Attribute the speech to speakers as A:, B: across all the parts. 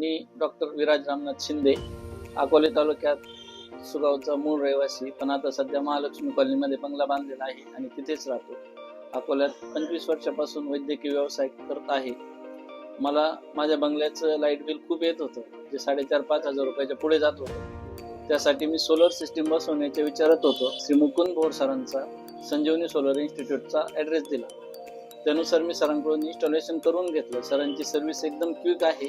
A: मी doctor Viraj Ramnath Shinde Akole तालुक्यात सुगावचा मूळ रहिवासी पण आता सध्या महालक्ष्मी कॉलनीमध्ये बंगला बांधलेला आहे आणि तिथेच राहतो. अकोल्यात पंचवीस वर्षापासून वैद्यकीय व्यवसाय करत आहे. मला माझ्या बंगल्याचं लाइट बिल खूप येत होतं जे साडेचार पाच हजार रुपयाच्या पुढे जात होतं. त्यासाठी मी सोलर सिस्टीम बसवण्याचे विचारत होतो. श्री मुकुंद भोर सरांचा संजीवनी सोलर इन्स्टिट्यूटचा ॲड्रेस दिला. त्यानुसार मी सरांकडून इन्स्टॉलेशन करून घेतलं. सरांची सर्व्हिस एकदम क्विक आहे.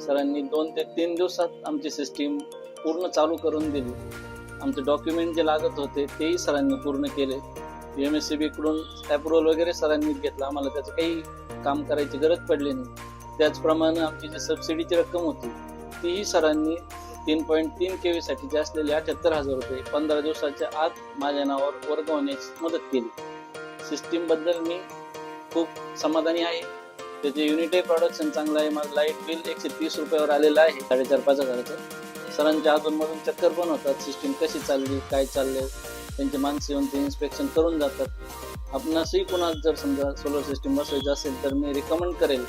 A: सरांनी दोन ते तीन दिवसात आमची सिस्टीम पूर्ण चालू करून दिली. आमचे डॉक्युमेंट जे लागत होते तेही सरांनी पूर्ण केले. एम एस सी बीकडून अप्रुव्हल वगैरे सरांनी घेतलं. आम्हाला त्याचं काही काम करायची गरज पडली नाही. त्याचप्रमाणे आमची जी सबसिडीची रक्कम होती तीही सरांनी तीन पॉईंट तीन के व्हीसाठीचे असलेले अठ्याहत्तर हजार रुपये पंधरा दिवसाच्या आत माझ्या नावावर वर्ग होण्याची मदत केली. सिस्टीमबद्दल मी खूप समाधानी आहे. त्याचे युनिटही प्रोडक्शन चांगलं आहे. माझं लाइट बिल एकशे तीस रुपयावर आलेलं आहे. साडेचार पाच हजाराचं. सरांच्या अधूनमधून चक्कर पण होतात. सिस्टीम कशी चालली काय चाललंय? त्यांचे माणसं येऊन ते इन्स्पेक्शन करून जातात. आपणासही पुन्हा जर समजा सोलर सिस्टीम बसवायचं असेल तर मी रिकमेंड करेल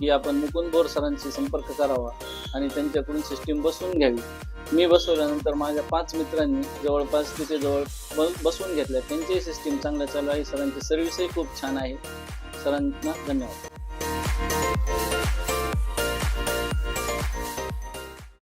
A: की आपण मुकुंद बोर सरांशी संपर्क करावा आणि त्यांच्याकडून सिस्टीम बसवून घ्यावी. मी बसवल्यानंतर माझ्या पाच मित्रांनी जवळपास तिथे जवळ बसवून घेतल्या. त्यांचीही सिस्टीम चांगल्या चालू आहे. सरांची सर्व्हिसही खूप छान आहे. सरांना धन्यवाद.